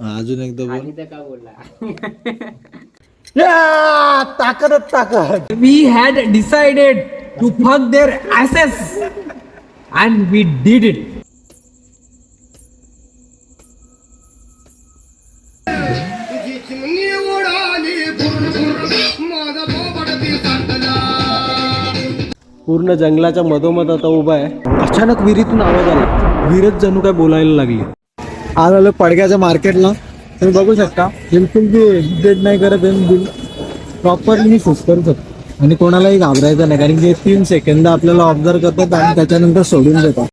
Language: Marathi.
अजून एकदा बोल. ताकद ताकद. We had decided to fuck their asses and we did it चिमणी उडाली भुरभुर. माझा बोबडती सांडला. पूर्ण जंगलाच्या मधोमध आता उभा आहे. अचानक विहिरीतून आवाज आला. विहिरच जणू काय बोलायला लागली. आज आलो पडग्याच्या मार्केटला. तुम्ही बघू शकता. बिलकुल बी हेजिटेट नाही करत प्रॉपरली मी शूट करू शकतो. आणि कोणालाही घाबरायचं नाही. कारण की तीन सेकंद आपल्याला ऑब्झर्व करतात आणि त्याच्यानंतर सोडून देतात.